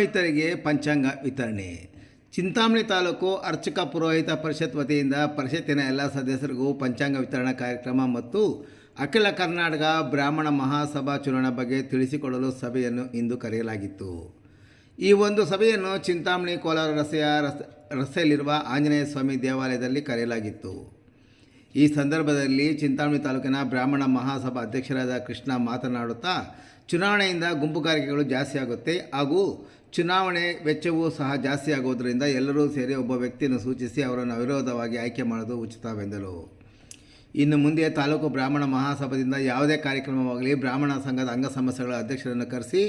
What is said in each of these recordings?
ಪುರೋಹಿತರಿಗೆ ಪಂಚಾಂಗ ವಿತರಣೆ. ಚಿಂತಾಮಣಿ ತಾಲೂಕು ಅರ್ಚಕ ಪುರೋಹಿತ ಪರಿಷತ್ ವತಿಯಿಂದ ಪರಿಷತ್ತಿನ ಎಲ್ಲ ಸದಸ್ಯರಿಗೂ ಪಂಚಾಂಗ ವಿತರಣಾ ಕಾರ್ಯಕ್ರಮ ಮತ್ತು ಅಖಿಲ ಕರ್ನಾಟಕ ಬ್ರಾಹ್ಮಣ ಮಹಾಸಭಾ ಚುನಾವಣೆ ಬಗ್ಗೆ ತಿಳಿಸಿಕೊಡಲು ಸಭೆಯನ್ನು ಇಂದು ಕರೆಯಲಾಗಿತ್ತು. ಈ ಒಂದು ಸಭೆಯನ್ನು ಚಿಂತಾಮಣಿ ಕೋಲಾರ ರಸ್ತೆಯ ರಸ್ ರಸ್ತೆಯಲ್ಲಿರುವ ಆಂಜನೇಯ ಸ್ವಾಮಿ ದೇವಾಲಯದಲ್ಲಿ ಕರೆಯಲಾಗಿತ್ತು. ಈ ಸಂದರ್ಭದಲ್ಲಿ ಚಿಂತಾಮಣಿ ತಾಲೂಕಿನ ಬ್ರಾಹ್ಮಣ ಮಹಾಸಭಾ ಅಧ್ಯಕ್ಷರಾದ ಕೃಷ್ಣ ಮಾತನಾಡುತ್ತಾ ಚುನಾವಣೆಯಿಂದ ಗುಂಪುಗಾರಿಕೆಗಳು ಜಾಸ್ತಿ ಆಗುತ್ತೆ ಹಾಗೂ ಚುನಾವಣೆ ವೆಚ್ಚವೂ ಸಹ ಜಾಸ್ತಿ ಆಗೋದರಿಂದ ಎಲ್ಲರೂ ಸೇರಿ ಒಬ್ಬ ವ್ಯಕ್ತಿಯನ್ನು ಸೂಚಿಸಿ ಅವರನ್ನು ಅವಿರೋಧವಾಗಿ ಆಯ್ಕೆ ಮಾಡೋದು ಉಚಿತವೆಂದರು ಇನ್ನು ಮುಂದೆ ತಾಲೂಕು ಬ್ರಾಹ್ಮಣ ಮಹಾಸಭದಿಂದ ಯಾವುದೇ ಕಾರ್ಯಕ್ರಮವಾಗಲಿ ಬ್ರಾಹ್ಮಣ ಸಂಘದ ಅಂಗ ಸಮಸ್ಯೆಗಳ ಅಧ್ಯಕ್ಷರನ್ನು ಕರೆಸಿ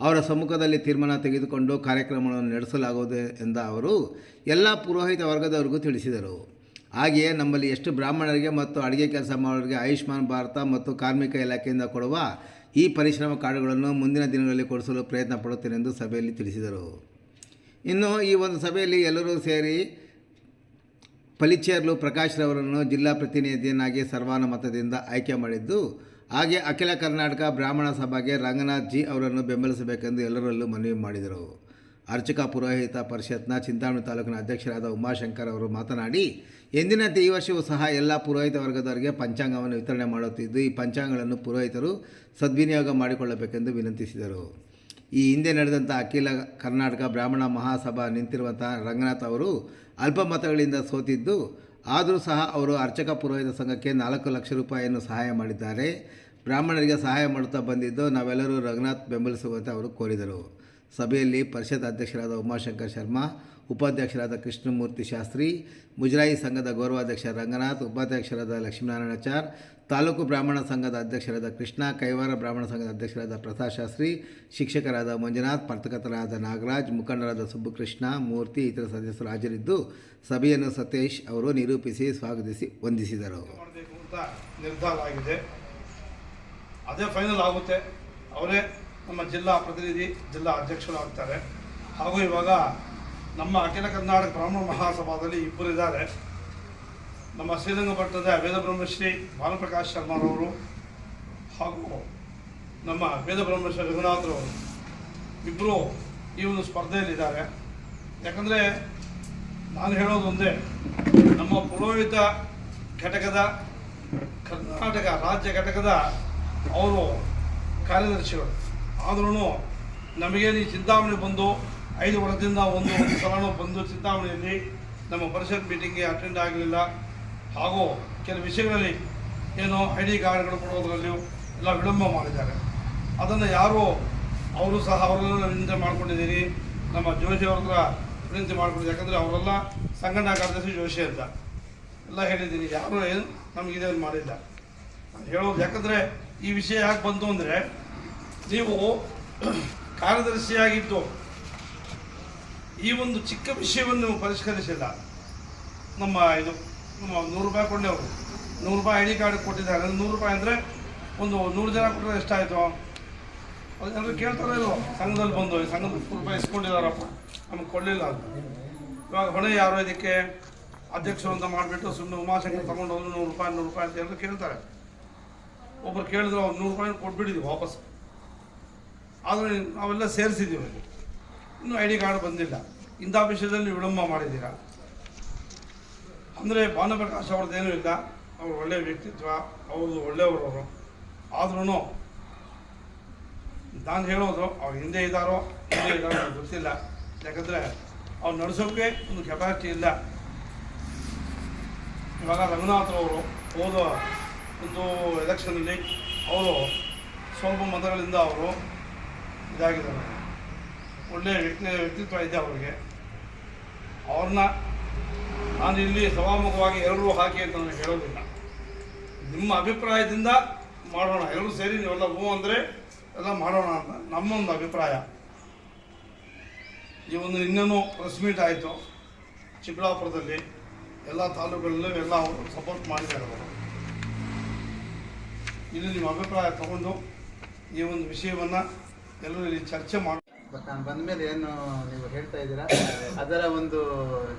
ಅವರ ಸಮ್ಮುಖದಲ್ಲಿ ತೀರ್ಮಾನ ತೆಗೆದುಕೊಂಡು ಕಾರ್ಯಕ್ರಮಗಳನ್ನು ನಡೆಸಲಾಗುವುದು ಎಂದ ಅವರು ಎಲ್ಲ ಪುರೋಹಿತ ವರ್ಗದವರಿಗೂ ತಿಳಿಸಿದರು. ಹಾಗೆಯೇ ನಮ್ಮಲ್ಲಿ ಎಷ್ಟು ಬ್ರಾಹ್ಮಣರಿಗೆ ಮತ್ತು ಅಡುಗೆ ಕೆಲಸ ಮಾಡೋರಿಗೆ ಆಯುಷ್ಮಾನ್ ಭಾರತ ಮತ್ತು ಕಾರ್ಮಿಕ ಇಲಾಖೆಯಿಂದ ಕೊಡುವ ಈ ಪರಿಶ್ರಮ ಕಾರ್ಡುಗಳನ್ನು ಮುಂದಿನ ದಿನಗಳಲ್ಲಿ ಕೊಡಿಸಲು ಪ್ರಯತ್ನ ಪಡುತ್ತೇನೆಂದು ಸಭೆಯಲ್ಲಿ ತಿಳಿಸಿದರು. ಇನ್ನು ಈ ಒಂದು ಸಭೆಯಲ್ಲಿ ಎಲ್ಲರೂ ಸೇರಿ ಪಲಿಚೇರ್ಲು ಪ್ರಕಾಶ್ ರವರನ್ನು ಜಿಲ್ಲಾ ಪ್ರತಿನಿಧಿಯನ್ನಾಗಿ ಸರ್ವಾನುಮತದಿಂದ ಆಯ್ಕೆ ಮಾಡಿದ್ದು, ಹಾಗೆ ಅಖಿಲ ಕರ್ನಾಟಕ ಬ್ರಾಹ್ಮಣ ಸಭೆಗೆ ರಂಗನಾಥ್ ಜಿ ಅವರನ್ನು ಬೆಂಬಲಿಸಬೇಕೆಂದು ಎಲ್ಲರಲ್ಲೂ ಮನವಿ ಮಾಡಿದರು. ಅರ್ಚಕ ಪುರೋಹಿತ ಪರಿಷತ್ನ ಚಿಂತಾಮಣಿ ತಾಲೂಕಿನ ಅಧ್ಯಕ್ಷರಾದ ಉಮಾಶಂಕರ್ ಅವರು ಮಾತನಾಡಿ ಎಂದಿನಂತೆ ಈ ವರ್ಷವೂ ಸಹ ಎಲ್ಲ ಪುರೋಹಿತ ವರ್ಗದವರಿಗೆ ಪಂಚಾಂಗವನ್ನು ವಿತರಣೆ ಮಾಡುತ್ತಿದ್ದು, ಈ ಪಂಚಾಂಗಗಳನ್ನು ಪುರೋಹಿತರು ಸದ್ವಿನಿಯೋಗ ಮಾಡಿಕೊಳ್ಳಬೇಕೆಂದು ವಿನಂತಿಸಿದರು. ಈ ಹಿಂದೆ ನಡೆದಂಥ ಅಖಿಲ ಕರ್ನಾಟಕ ಬ್ರಾಹ್ಮಣ ಮಹಾಸಭಾ ನಿಂತಿರುವಂಥ ರಂಗನಾಥ್ ಅವರು ಅಲ್ಪಮತಗಳಿಂದ ಸೋತಿದ್ದು, ಆದರೂ ಸಹ ಅವರು ಅರ್ಚಕ ಪುರೋಹಿತ ಸಂಘಕ್ಕೆ ನಾಲ್ಕು ಲಕ್ಷ ರೂಪಾಯಿಯನ್ನು ಸಹಾಯ ಮಾಡಿದ್ದಾರೆ. ಬ್ರಾಹ್ಮಣರಿಗೆ ಸಹಾಯ ಮಾಡುತ್ತಾ ಬಂದಿದ್ದು, ನಾವೆಲ್ಲರೂ ರಂಗನಾಥ್ ಬೆಂಬಲಿಸುವಂತೆ ಅವರು ಕೋರಿದರು. ಸಭೆಯಲ್ಲಿ ಪರಿಷತ್ ಅಧ್ಯಕ್ಷರಾದ ಉಮಾಶಂಕರ್ ಶರ್ಮಾ, ಉಪಾಧ್ಯಕ್ಷರಾದ ಕೃಷ್ಣಮೂರ್ತಿ ಶಾಸ್ತ್ರಿ, ಮುಜರಾಯಿ ಸಂಘದ ಗೌರವಾಧ್ಯಕ್ಷ ರಂಗನಾಥ್, ಉಪಾಧ್ಯಕ್ಷರಾದ ಲಕ್ಷ್ಮೀನಾರಾಯಣಾಚಾರ್ ತಾಲೂಕು ಬ್ರಾಹ್ಮಣ ಸಂಘದ ಅಧ್ಯಕ್ಷರಾದ ಕೃಷ್ಣ, ಕೈವಾರ ಬ್ರಾಹ್ಮಣ ಸಂಘದ ಅಧ್ಯಕ್ಷರಾದ ಪ್ರಸಾದ್ ಶಾಸ್ತ್ರಿ, ಶಿಕ್ಷಕರಾದ ಮಂಜುನಾಥ್ ಪರ್ತಕತರಾದ ನಾಗರಾಜ್, ಮುಖಂಡರಾದ ಸುಬ್ಬಕೃಷ್ಣ, ಮೂರ್ತಿ, ಇತರ ಸದಸ್ಯರು ಹಾಜರಿದ್ದು ಸಭೆಯನ್ನು ಸತೀಶ್ ಅವರು ನಿರೂಪಿಸಿ ಸ್ವಾಗತಿಸಿ ವಂದಿಸಿದರು. ನಿರ್ಧಾರ ಅದೇ ಫೈನಲ್ ಆಗುತ್ತೆ. ಅವರೇ ನಮ್ಮ ಜಿಲ್ಲಾ ಪ್ರತಿನಿಧಿ, ಜಿಲ್ಲಾ ಅಧ್ಯಕ್ಷರಾಗ್ತಾರೆ. ಹಾಗೂ ಇವಾಗ ನಮ್ಮ ಅಖಿಲ ಕರ್ನಾಟಕ ಬ್ರಾಹ್ಮಣ ಮಹಾಸಭಾದಲ್ಲಿ ಇಬ್ಬರು ಇದ್ದಾರೆ. ನಮ್ಮ ಶ್ರೀರಂಗಪಟ್ಟಣದ ವೇದಬ್ರಹ್ಮಶ್ರೀ ಬ್ರಹ್ಮಶ್ರೀ ಭಾನುಪ್ರಕಾಶ್ ಶರ್ಮಾರವರು ಹಾಗೂ ನಮ್ಮ ವೇದಬ್ರಹ್ಮಶ್ರೀ ರಘುನಾಥರವರು ಇಬ್ಬರು ಈ ಒಂದು ಸ್ಪರ್ಧೆಯಲ್ಲಿದ್ದಾರೆ. ಯಾಕಂದರೆ ನಾನು ಹೇಳೋದು ಒಂದೇ, ನಮ್ಮ ಪುರೋಹಿತ ಘಟಕದ ಕರ್ನಾಟಕ ರಾಜ್ಯ ಘಟಕದ ಅವರು ಕಾರ್ಯದರ್ಶಿಗಳು. ಆದ್ರೂ ನಮಗೇನು ಈ ಚಿಂತಾಮಣಿ ಬಂದು ಐದು ವರ್ಷದಿಂದ ಒಂದು ಒಂದು ಬಂದು ಚಿಂತಾಮಣಿಯಲ್ಲಿ ನಮ್ಮ ಪರಿಷತ್ ಮೀಟಿಂಗ್ಗೆ ಅಟೆಂಡ್ ಆಗಲಿಲ್ಲ. ಹಾಗೂ ಕೆಲವು ವಿಷಯಗಳಲ್ಲಿ ಏನು ಐ ಡಿ ಕಾರ್ಡ್ಗಳು ಕೊಡೋದ್ರಲ್ಲಿಯೂ ಎಲ್ಲ ವಿಳಂಬ ಮಾಡಿದ್ದಾರೆ. ಅದನ್ನು ಯಾರು ಅವರು ಸಹ ಅವರೆಲ್ಲ ವಿನಂತಿ ಮಾಡ್ಕೊಂಡಿದ್ದೀನಿ ನಮ್ಮ ಜೋಶಿ ಅವ್ರ ಹತ್ರ ವಿನಂತಿ ಮಾಡ್ಕೊಂಡಿದ್ದೆ ಯಾಕಂದರೆ ಅವರೆಲ್ಲ ಸಂಘಟನಾ ಕಾರ್ಯದರ್ಶಿ ಜೋಶಿ ಅಂತ. ಎಲ್ಲ ಹೇಳಿದ್ದೀನಿ. ಯಾರು ಏನು ನಮಗಿದೇನು ಮಾಡಿಲ್ಲ. ಹೇಳೋದು ಯಾಕಂದರೆ ಈ ವಿಷಯ ಯಾಕೆ ಬಂತು ಅಂದರೆ ನೀವು ಕಾರ್ಯದರ್ಶಿಯಾಗಿದ್ದು ಈ ಒಂದು ಚಿಕ್ಕ ವಿಷಯವನ್ನು ಪರಿಷ್ಕರಿಸಿಲ್ಲ ನಮ್ಮ ಇದು ನಮ್ಮ ನೂರು ರೂಪಾಯಿ ಕೊಂಡೆವರು ನೂರು ರೂಪಾಯಿ ಐ ಡಿ ಕಾರ್ಡ್ ಕೊಟ್ಟಿದ್ದಾರೆ. ನೂರು ರೂಪಾಯಿ ಅಂದರೆ ಒಂದು ನೂರು ಜನ ಕೊಟ್ಟರೆ ಎಷ್ಟಾಯಿತು? ಅದು ಜನರು ಕೇಳ್ತಾರೆ ಇಲ್ವೋ? ಸಂಘದಲ್ಲಿ ಬಂದು, ಈ ಸಂಘದ ನೂರು ರೂಪಾಯಿ ಇಸ್ಕೊಂಡಿದ್ದಾರಪ್ಪ ನಮಗೆ ಕೊಡಲಿಲ್ಲ ಅಂತ ಇವಾಗ ಹೊಣೆ ಯಾರು ಇದಕ್ಕೆ? ಅಧ್ಯಕ್ಷರು ಅಂತ ಮಾಡಿಬಿಟ್ಟು ಸುಮ್ಮನೆ ಉಮಾಶಂಕರ್ ತಗೊಂಡು ನೂರು ರೂಪಾಯಿ ನೂರು ರೂಪಾಯಿ ಅಂತ ಎಲ್ಲರೂ ಕೇಳ್ತಾರೆ. ಒಬ್ಬರು ಕೇಳಿದ್ರು, ಅವ್ರು ನೂರು ರೂಪಾಯಿ ಕೊಟ್ಬಿಟ್ಟಿದ್ವಿ ವಾಪಸ್ ಆದರೆ ನಾವೆಲ್ಲ ಸೇರಿಸಿದ್ದೀವಿ ಇನ್ನೂ ಐ ಡಿ ಕಾರ್ಡ್ ಬಂದಿಲ್ಲ. ಇಂಥ ವಿಷಯದಲ್ಲಿ ವಿಳಂಬ ಮಾಡಿದ್ದೀರಾ? ಅಂದರೆ ಭಾನುಪ್ರಕಾಶ್ ಅವ್ರದ್ದೇನೂ ಇಲ್ಲ. ಅವ್ರು ಒಳ್ಳೆಯ ವ್ಯಕ್ತಿತ್ವ, ಅವ್ರದ್ದು ಒಳ್ಳೆಯವರು ಅವರು. ಆದ್ರೂ ನಾನು ಹೇಳೋದು, ಅವ್ರು ಹಿಂದೆ ಇದ್ದಾರೋ ಹಿಂದೆ ಇದ್ದಾರೋ ಗೊತ್ತಿಲ್ಲ. ಯಾಕಂದರೆ ಅವ್ರು ನಡೆಸೋಕ್ಕೆ ಒಂದು ಕೆಪಾಸಿಟಿ ಇಲ್ಲ. ಇವಾಗ ರಂಗನಾಥ್ ಅವರು ಹೋದ ಒಂದು ಎಲೆಕ್ಷನಲ್ಲಿ ಅವರು ಸ್ವಲ್ಪ ಮತಗಳಿಂದ ಅವರು ಇದಾಗಿದ್ದಾರೆ ಒಳ್ಳೆಯ ವ್ಯಕ್ತಿ ವ್ಯಕ್ತಿತ್ವ ಇದೆ ಅವರಿಗೆ. ಅವ್ರನ್ನ ನಾನು ಇಲ್ಲಿ ಸಭಾಮುಖವಾಗಿ ಎಲ್ಲರೂ ಹಾಕಿ ಅಂತ ನನಗೆ ಹೇಳೋದಿಲ್ಲ. ನಿಮ್ಮ ಅಭಿಪ್ರಾಯದಿಂದ ಮಾಡೋಣ. ಎಲ್ಲರೂ ಸೇರಿ ನೀವೆಲ್ಲ ಹೂ ಅಂದರೆ ಎಲ್ಲ ಮಾಡೋಣ ಅಂತ ನಮ್ಮೊಂದು ಅಭಿಪ್ರಾಯ. ಈ ಒಂದು ಇನ್ನೇನು ಪ್ರೆಸ್ ಮೀಟ್ ಆಯಿತು, ಚಿಕ್ಕಬಳ್ಳಾಪುರದಲ್ಲಿ ಎಲ್ಲ ತಾಲೂಕುಗಳಲ್ಲೂ ಎಲ್ಲ ಅವರು ಸಪೋರ್ಟ್ ಮಾಡಿದ್ದಾರೆ ಅವರು. ಇಲ್ಲಿ ನಿಮ್ಮ ಅಭಿಪ್ರಾಯ ತಗೊಂಡು ಈ ಒಂದು ವಿಷಯವನ್ನು ಎಲ್ಲರೂ ಇಲ್ಲಿ ಚರ್ಚೆ ಮಾಡಿ ಬಟ್ ನಾನು ಬಂದ ಮೇಲೆ ಏನು ನೀವು ಹೇಳ್ತಾ ಇದ್ದೀರಾ? ಅದರ ಒಂದು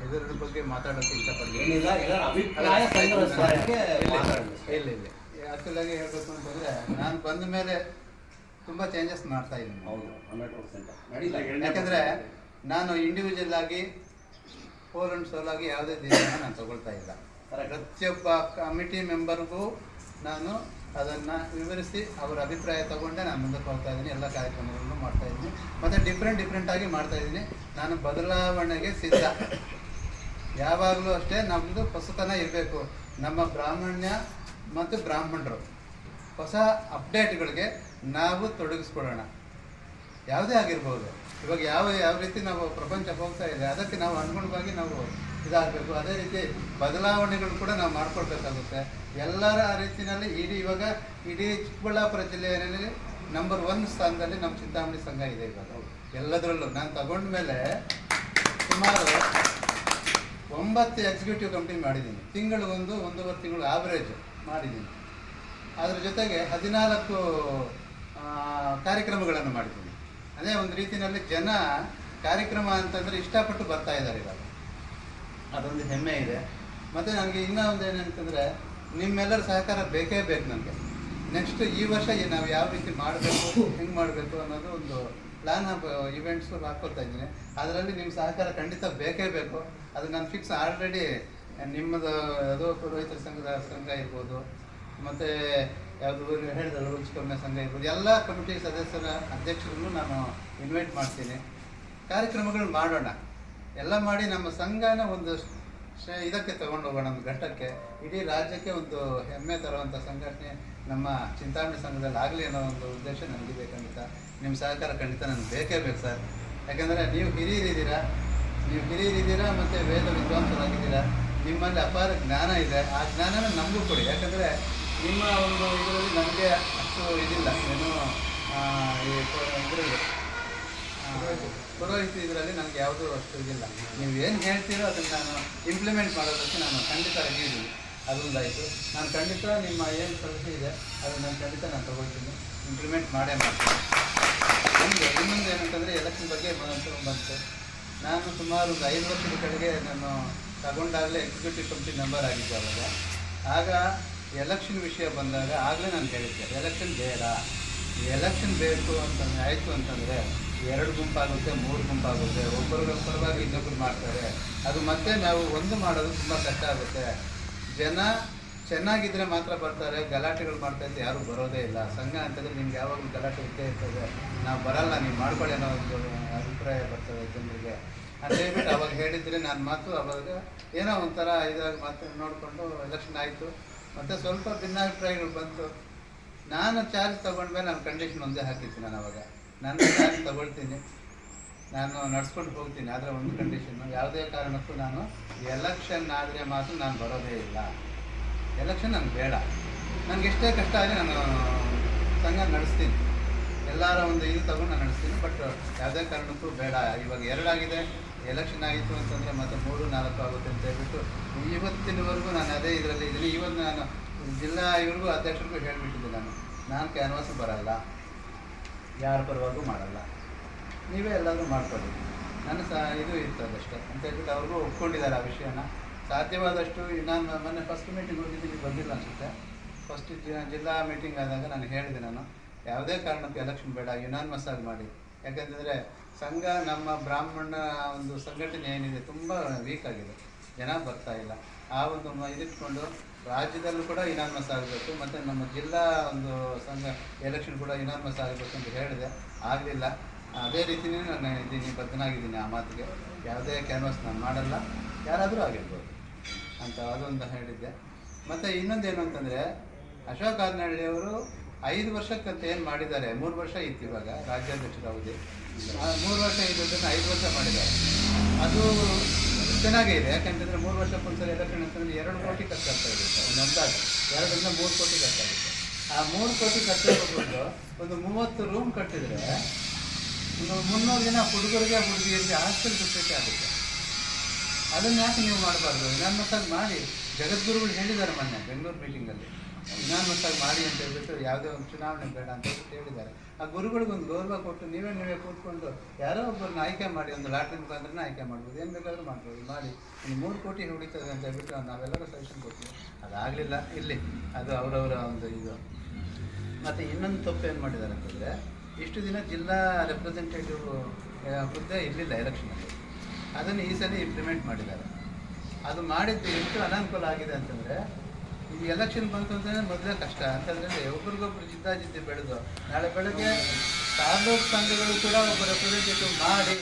ಇದರ ಬಗ್ಗೆ ಮಾತಾಡೋಕ್ಕೆ ಇಷ್ಟಪಡ್ತೀನಿ. ಏನಿಲ್ಲ ಎಲ್ಲರ ಅಭಿಪ್ರಾಯ ಸಂಗ್ರಹಿಸೋದಕ್ಕೆ ಮಾತಾಡೋಣ. ಇಲ್ಲ ಇಲ್ಲ ಆ್ಯಕ್ಚುಲ್ ಆಗಿ ಹೇಳ್ಬೇಕು ಅಂತಂದ್ರೆ ನಾನು ಬಂದ ಮೇಲೆ ತುಂಬ ಚೇಂಜಸ್ ಮಾಡ್ತಾ ಇದ್ದೀನಿ. ಹೌದು ಯಾಕಂದ್ರೆ ನಾನು ಇಂಡಿವಿಜುವಲ್ ಆಗಿ ಫೋರ್ ಅಂಡ್ ಸೋಲ್ ಆಗಿ ಯಾವುದೇ ದಿನ ನಾನು ತಗೊಳ್ತಾ ಇಲ್ಲ. ಪ್ರತಿಯೊಬ್ಬ ಕಮಿಟಿ ಮೆಂಬರ್ಗೂ ನಾನು ಅದನ್ನು ವಿವರಿಸಿ ಅವರ ಅಭಿಪ್ರಾಯ ತಗೊಂಡೆ ನಾನು ಮುಂದಕ್ಕೆ ಹೋಗ್ತಾ ಇದ್ದೀನಿ, ಎಲ್ಲ ಕಾರ್ಯಕ್ರಮಗಳನ್ನು ಮಾಡ್ತಾ ಇದ್ದೀನಿ. ಮತ್ತು ಡಿಫ್ರೆಂಟ್ ಆಗಿ ಮಾಡ್ತಾ ಇದ್ದೀನಿ. ನಾನು ಬದಲಾವಣೆಗೆ ಸಿದ್ಧ. ಯಾವಾಗಲೂ ಅಷ್ಟೇ ನಮ್ಮದು ಹೊಸತನ ಇರಬೇಕು. ನಮ್ಮ ಬ್ರಾಹ್ಮಣ್ಯ ಮತ್ತು ಬ್ರಾಹ್ಮಣರು. ಹೊಸ ಅಪ್ಡೇಟ್ಗಳಿಗೆ ನಾವು ತೊಡಗಿಸ್ಕೊಳ್ಳೋಣ. ಯಾವುದೇ ಆಗಿರ್ಬೋದು. ಇವಾಗ ಯಾವ ಯಾವ ರೀತಿ ನಾವು ಪ್ರಪಂಚ ಹೋಗ್ತಾ ಇದೆ, ಅದಕ್ಕೆ ನಾವು ಅನುಗುಣವಾಗಿ ನಾವು ಇದಾಗಬೇಕು. ಅದೇ ರೀತಿ ಬದಲಾವಣೆಗಳು ಕೂಡ ನಾವು ಮಾಡ್ಕೊಳ್ಬೇಕಾಗುತ್ತೆ ಎಲ್ಲರ ರೀತಿಯಲ್ಲಿ ಇಡೀ ಇವಾಗ ಇಡೀ ಚಿಕ್ಕಬಳ್ಳಾಪುರ ಜಿಲ್ಲೆಯಲ್ಲಿ ನಂಬರ್ ಒನ್ ಸ್ಥಾನದಲ್ಲಿ ನಮ್ಮ ಚಿಂತಾಮಣಿ ಸಂಘ ಇದೆ ಇವಾಗ. ಎಲ್ಲದರಲ್ಲೂ. ನಾನು ತಗೊಂಡ ಮೇಲೆ ಸುಮಾರು ಒಂಬತ್ತು ಎಕ್ಸಿಕ್ಯೂಟಿವ್ ಕಂಪ್ನಿ ಮಾಡಿದ್ದೀನಿ. ತಿಂಗಳು ಒಂದು ಒಂದೂವರೆ ತಿಂಗಳು ಆವರೇಜ್ ಮಾಡಿದ್ದೀನಿ. ಅದರ ಜೊತೆಗೆ ಹದಿನಾಲ್ಕು ಆ, ಕಾರ್ಯಕ್ರಮಗಳನ್ನು ಮಾಡಿದ್ದೀನಿ. ಅದೇ ಒಂದು ರೀತಿಯಲ್ಲಿ ಜನ ಕಾರ್ಯಕ್ರಮ ಅಂತಂದರೆ ಇಷ್ಟಪಟ್ಟು ಬರ್ತಾ ಇದ್ದಾರೆ ಇವಾಗ. ಅದೊಂದು ಹೆಮ್ಮೆ ಇದೆ. ಮತ್ತು ನನಗೆ ಇನ್ನೂ ಒಂದು ಏನಂತಂದರೆ, ನಿಮ್ಮೆಲ್ಲರ ಸಹಕಾರ ಬೇಕೇ ಬೇಕು ನನಗೆ. ನೆಕ್ಸ್ಟ್ ಈ ವರ್ಷ ನಾವು ಯಾವ ರೀತಿ ಮಾಡಬೇಕು, ಹೆಂಗೆ ಮಾಡಬೇಕು ಅನ್ನೋದು ಒಂದು ಪ್ಲ್ಯಾನ್ ಇವೆಂಟ್ಸು ಹಾಕ್ಕೊಳ್ತಾ ಇದ್ದೀನಿ. ಅದರಲ್ಲಿ ನಿಮ್ಮ ಸಹಕಾರ ಖಂಡಿತ ಬೇಕೇ ಬೇಕು. ಅದು ನಾನು ಫಿಕ್ಸ್ ಆಲ್ರೆಡಿ ನಿಮ್ಮದು, ಅದು ಪುರೋಹಿತರ ಸಂಘದ ಸಂಘ ಇರ್ಬೋದು. ಮತ್ತು ಯಾವುದು ಹೇಳಿದ್ರು ರುಚಿಕರ್ಮ ಸಂಘ ಇರ್ಬೋದು. ಎಲ್ಲ ಕಮಿಟಿ ಸದಸ್ಯರ ಅಧ್ಯಕ್ಷರನ್ನು ನಾನು ಇನ್ವೈಟ್ ಮಾಡ್ತೀನಿ. ಕಾರ್ಯಕ್ರಮಗಳು ಮಾಡೋಣ. ಎಲ್ಲ ಮಾಡಿ ನಮ್ಮ ಸಂಘನ ಒಂದು ಶ- ಇದಕ್ಕೆ ಹೋಗೋಣ ಒಂದು ಘಟ್ಟಕ್ಕೆ. ಇಡೀ ರಾಜ್ಯಕ್ಕೆ ಒಂದು ಹೆಮ್ಮೆ ತರುವಂಥ ಸಂಘಟನೆ ನಮ್ಮ ಚಿಂತಾಮಣಿ ಸಂಘದಲ್ಲಿ ಆಗಲಿ ಅನ್ನೋ ಒಂದು ಉದ್ದೇಶ ನನಗಿದೆ ಖಂಡಿತ. ನಿಮ್ಮ ಸಹಕಾರ ಖಂಡಿತ ನನಗೆ ಬೇಕೇ ಬೇಕು ಸರ್. ಯಾಕಂದರೆ ನೀವು ಹಿರಿಯರಿದ್ದೀರಾ? ನೀವು ಹಿರಿಯರಿದ್ದೀರಾ ಮತ್ತು ವೇದ ವಿದ್ವಾಂಸರಾಗಿದ್ದೀರಾ? ನಿಮ್ಮಲ್ಲಿ ಅಪಾರ ಜ್ಞಾನ ಇದೆ. ಆ ಜ್ಞಾನನ ನಮಗೂ ಕೊಡಿ. ಯಾಕಂದರೆ ನಿಮ್ಮ ಒಂದು ಇದರಲ್ಲಿ ನನಗೆ ಅಷ್ಟು ಇದಿಲ್ಲ. ಏನು ಆ, ಈ ಇದರಲ್ಲಿ ನನಗೆ ಯಾವುದೂ ಅಷ್ಟು ಇದಿಲ್ಲ. ನೀವು ಏನು ಹೇಳ್ತೀರೋ ಅದನ್ನು ನಾನು ಇಂಪ್ಲಿಮೆಂಟ್ ಮಾಡೋದಕ್ಕೆ ನಾನು ಖಂಡಿತ ರೆಡಿ ಇದ್ದೀನಿ. ಅದೊಂದಾಯಿತು. ನಾನು ಖಂಡಿತ ನಿಮ್ಮ ಏನು ಸಲಹೆ ಇದೆ, ಅದನ್ನು ನಾನು ಖಂಡಿತ ನಾನು ತೊಗೊಳ್ತೀನಿ. ಇಂಪ್ಲಿಮೆಂಟ್ ಮಾಡೇ ಮಾಡ್ತೀನಿ. ಒಂದು ಇನ್ನೊಂದು ಏನಂತಂದರೆ ಎಲೆಕ್ಷನ್ ಬಗ್ಗೆ ಬಂತು. ನಾನು ಸುಮಾರು ಒಂದು ಐದು ವರ್ಷದ ಕಡೆಗೆ ನಾನು ತಗೊಂಡಾಗಲೇ ಎಕ್ಸಿಕ್ಯೂಟಿವ್ ಕಮಿಟಿ ಮೆಂಬರ್ ಆಗಿದ್ದೆ ಅವಾಗ. ಆಗ ಎಲೆಕ್ಷನ್ ವಿಷಯ ಬಂದಾಗ ಆಗಲೇ ನಾನು ಹೇಳಿದ್ದೆ ಎಲೆಕ್ಷನ್ ಬೇಡ. ಎಲೆಕ್ಷನ್ ಬೇಕು ಅಂತ ಆಯಿತು ಅಂತಂದರೆ ಎರಡು ಗುಂಪಾಗುತ್ತೆ, ಮೂರು ಗುಂಪಾಗುತ್ತೆ ಒಬ್ಬರ ಪರವಾಗಿ ಇನ್ನೊಬ್ರು ಮಾಡ್ತಾರೆ. ಅದು ಮತ್ತೆ ನಾವು ಒಂದು ಮಾಡೋದು ತುಂಬ ಕಷ್ಟ ಆಗುತ್ತೆ. ಜನ ಚೆನ್ನಾಗಿದ್ದರೆ ಮಾತ್ರ ಬರ್ತಾರೆ, ಗಲಾಟೆಗಳು ಮಾಡ್ತಾ ಇದ್ರೆ ಯಾರೂ ಬರೋದೇ ಇಲ್ಲ. ಸಂಘ ಅಂತಂದ್ರೆ ನಿಮ್ಗೆ ಯಾವಾಗಲೂ ಗಲಾಟೆ ಇದ್ದೇ ಇರ್ತದೆ. ನಾವು ಬರಲ್ಲ, ನೀವು ಮಾಡ್ಕೊಳ್ಳಿ ಅನ್ನೋ ಒಂದು ಅಭಿಪ್ರಾಯ ಬರ್ತದೆ ಜನರಿಗೆ. ಅಂತ ಹೇಳ್ಬಿಟ್ಟು ಅವಾಗ ಹೇಳಿದ್ರೆ ನಾನು ಮಾತು ಅವಾಗ ಏನೋ ಒಂಥರ ಇದಾಗಿ ಮಾತು ನೋಡಿಕೊಂಡು ಎಲೆಕ್ಷನ್ ಆಯಿತು. ಮತ್ತು ಸ್ವಲ್ಪ ಭಿನ್ನಾಭಿಪ್ರಾಯಗಳು ಬಂತು. ನಾನು ಚಾರ್ಜ್ ತಗೊಂಡ್ಮೇಲೆ ನಾನು ಕಂಡೀಷನ್ ಒಂದೇ ಹಾಕಿದ್ದೀನಿ ನಾನು ಅವಾಗ. ನಾನು ಚಾರ್ಜ್ ತಗೊಳ್ತೀನಿ. ನಾನು ನಡ್ಸ್ಕೊಂಡು ಹೋಗ್ತೀನಿ, ಆದರೆ ಒಂದು ಕಂಡೀಷನ್ನು ಯಾವುದೇ ಕಾರಣಕ್ಕೂ ನಾನು ಎಲೆಕ್ಷನ್ ಆದರೆ ಮಾತ್ರ ನಾನು ಬರೋದೇ ಇಲ್ಲ. ಎಲೆಕ್ಷನ್ ನನಗೆ ಬೇಡ. ನನಗೆ ಎಷ್ಟೇ ಕಷ್ಟ ಆಗಲಿ ನಾನು ಸಂಘ ನಡೆಸ್ತೀನಿ. ಎಲ್ಲರ ಒಂದು ಇದು ತಗೊಂಡು ನಾನು ನಡೆಸ್ತೀನಿ ಬಟ್ ಯಾವುದೇ ಕಾರಣಕ್ಕೂ ಬೇಡ. ಇವಾಗ ಎರಡಾಗಿದೆ ಎಲೆಕ್ಷನ್ ಆಗಿತ್ತು ಅಂತಂದರೆ ಮತ್ತೆ ಮೂರು, ನಾಲ್ಕು ಆಗುತ್ತೆ ಅಂತ ಹೇಳ್ಬಿಟ್ಟು ಇವತ್ತಿನವರೆಗೂ ನಾನು ಅದೇ ಇದರಲ್ಲಿ ಇದ್ದೀನಿ. ಇವತ್ತು ನಾನು ಜಿಲ್ಲಾ ಇವ್ರಿಗೂ ಅಧ್ಯಕ್ಷರಿಗೂ ಹೇಳಿಬಿಟ್ಟಿದ್ದೆ ನಾನು. ನಾನು ಕ್ಯಾನ್ವಾಸ್ ಬರಲ್ಲ. ಯಾರ ಪರವಾಗೂ ಮಾಡಲ್ಲ. ನೀವೇ ಎಲ್ಲಾದರೂ ಮಾಡ್ಕೊಳ್ಳಿ. ನನ್ನ ಸಹ ಇದು ಇರ್ತದೆ ಅಷ್ಟೇ. ಅಂತ ಹೇಳ್ಬಿಟ್ಟು ಅವ್ರಿಗೂ ಒಪ್ಕೊಂಡಿದ್ದಾರೆ ಆ ವಿಷಯನ. ಸಾಧ್ಯವಾದಷ್ಟು ನಾನು ಮೊನ್ನೆ ಫಸ್ಟ್ ಮೀಟಿಂಗ್ ಹೋಗಿದ್ದೀನಿ ಬಂದಿಲ್ಲ ಅನಿಸುತ್ತೆ. ಫಸ್ಟ್ ಜಿಲ್ಲಾ ಮೀಟಿಂಗ್ ಆದಾಗ ನಾನು ಹೇಳಿದೆ ನಾನು. ಯಾವುದೇ ಕಾರಣಕ್ಕೂ ಎಲೆಕ್ಷನ್ ಬೇಡ ಯುನಾನ್ಮಸ್ ಆಗಿ ಮಾಡಿ. ಯಾಕಂತಂದರೆ ಸಂಘ ನಮ್ಮ ಬ್ರಾಹ್ಮಣ ಒಂದು ಸಂಘಟನೆ ಏನಿದೆ, ತುಂಬ ವೀಕ್ ಆಗಿದೆ. ಜನ ಬರ್ತಾ ಇಲ್ಲ. ಆ ಒಂದು ಇದಿಟ್ಕೊಂಡು ರಾಜ್ಯದಲ್ಲೂ ಕೂಡ ಇನಾನ್ಮಸ್ ಆಗಬೇಕು ಮತ್ತು ನಮ್ಮ ಜಿಲ್ಲಾ ಒಂದು ಸಂಘ ಎಲೆಕ್ಷನ್ ಕೂಡ ಇನಾನ್ಮಸ್ ಆಗಬೇಕು ಅಂತ ಹೇಳಿದೆ. ಆಗಲಿಲ್ಲ. ಅದೇ ರೀತಿಯೇ ನಾನು ಇದ್ದೀನಿ, ಬದ್ಧನಾಗಿದ್ದೀನಿ ಆ ಮಾತಿಗೆ. ಯಾವುದೇ ಕ್ಯಾನ್ವಾಸ್ ನಾನು ಮಾಡಲ್ಲ. ಯಾರಾದರೂ ಆಗಿರ್ಬೋದು ಅಂತ ಅದೊಂದು ಹೇಳಿದ್ದೆ. ಮತ್ತು ಇನ್ನೊಂದೇನು ಅಂತಂದರೆ, ಅಶೋಕ್ ಅವರು ಐದು ವರ್ಷಕ್ಕಂತ ಏನು ಮಾಡಿದ್ದಾರೆ? ಮೂರು ವರ್ಷ ಇತ್ತು ಇವಾಗ ರಾಜ್ಯಾಧ್ಯಕ್ಷರ ಅವಧಿ. ಮೂರು ವರ್ಷ ಇದ್ದದನ್ನು ಐದು ವರ್ಷ ಮಾಡಿದ್ದಾರೆ. ಅದು ಚೆನ್ನಾಗೇ ಇದೆ ಯಾಕಂತಂದರೆ ಮೂರು ವರ್ಷಕ್ಕೊಂದ್ಸರಿ ಎಲೆಕ್ಷನ್ ಅಂತಂದರೆ ಎರಡು ಕೋಟಿ ಖರ್ಚಾಗ್ತಾ ಇದೆ ಸರ್ ಒಂದು ಎರಡರಿಂದ ಮೂರು ಕೋಟಿ ಖರ್ಚಾಗುತ್ತೆ. ಆ ಮೂರು ಕೋಟಿ ಖರ್ಚಾಗೋದು ಒಂದು ಮೂವತ್ತು ರೂಮ್ ಕಟ್ಟಿದ್ರೆ ಒಂದು ಮುನ್ನೂರು ಜನ ಹುಡುಗರಿಗೆ ಹುಡುಗಿಯರಿಗೆ ಹಾಸ್ಟೆಲ್ ಫೆಸಿಲಿಟಿ ಆಗುತ್ತೆ. ಅದನ್ನ ಯಾಕೆ ನೀವು ಮಾಡಬಾರ್ದು? ವಿನಾನ್ಮತ್ತಾಗಿ ಮಾಡಿ. ಜಗದ್ಗುರುಗಳು ಹೇಳಿದ್ದಾರೆ ಮೊನ್ನೆ ಬೆಂಗಳೂರು ಮೀಟಿಂಗಲ್ಲಿ ವಿನಾನ್ಮತ್ತಾಗಿ ಮಾಡಿ ಅಂತ ಹೇಳ್ಬಿಟ್ಟು ಯಾವುದೇ ಒಂದು ಚುನಾವಣೆ ಬೇಡ ಅಂತ ಹೇಳಿದ್ದಾರೆ. ಆ ಗುರುಗಳಿಗೆ ಒಂದು ಗೌರವ ಕೊಟ್ಟು ನೀವೇ ನೀವೇ ಕೂತ್ಕೊಂಡು ಯಾರೋ ಒಬ್ಬರನ್ನ ಆಯ್ಕೆ ಮಾಡಿ, ಒಂದು ಲಾಟ್ರಿ ಮುಖಾಂತರನ ಆಯ್ಕೆ ಮಾಡ್ಬೋದು. ಏನು ಬೇಕಾದರೂ ಮಾಡ್ಬೋದು. ಮಾಡಿ, ಒಂದು ಮೂರು ಕೋಟಿ ಹೊಡಿತದೆ ಅಂತ ಹೇಳ್ಬಿಟ್ಟು ನಾವೆಲ್ಲರೂ ಸಜೆಷನ್ ಕೊಡ್ತೀವಿ. ಅದಾಗಲಿಲ್ಲ, ಇಲ್ಲಿ. ಅದು ಅವರವರ ಒಂದು ಇದು. ಮತ್ತು ಇನ್ನೊಂದು ತಪ್ಪು ಏನು ಮಾಡಿದ್ದಾರೆ ಅಂತಂದರೆ, ಇಷ್ಟು ದಿನ ಜಿಲ್ಲಾ ರೆಪ್ರೆಸೆಂಟೇಟಿವ್ ಹುದ್ದೆ ಇರಲಿಲ್ಲ ಎಲೆಕ್ಷನಲ್ಲಿ ಅದನ್ನು ಈ ಸಲ ಇಂಪ್ಲಿಮೆಂಟ್ ಮಾಡಿದ್ದಾರೆ. ಅದು ಮಾಡಿದ್ದು ಎಷ್ಟು ಅನಾನುಕೂಲ ಆಗಿದೆ ಅಂತಂದರೆ ಈ ಎಲೆಕ್ಷನ್ ಬಂತು ಅಂತಂದರೆ ಮೊದಲೇ ಕಷ್ಟ. ಅಂತಂದ್ರೆ ಒಬ್ರಿಗೊಬ್ರು ಜಿದ್ದಾಜಿದ್ದಿ ಬೆಳೆದು, ನಾಳೆ ಬೆಳಗ್ಗೆ ತಾಲೂಕು ಸಂಘಗಳು ಕೂಡ ಒಬ್ಬ ರೆಪ್ರೆಸೆಂಟೇಟಿವ್ ಮಾಡಿ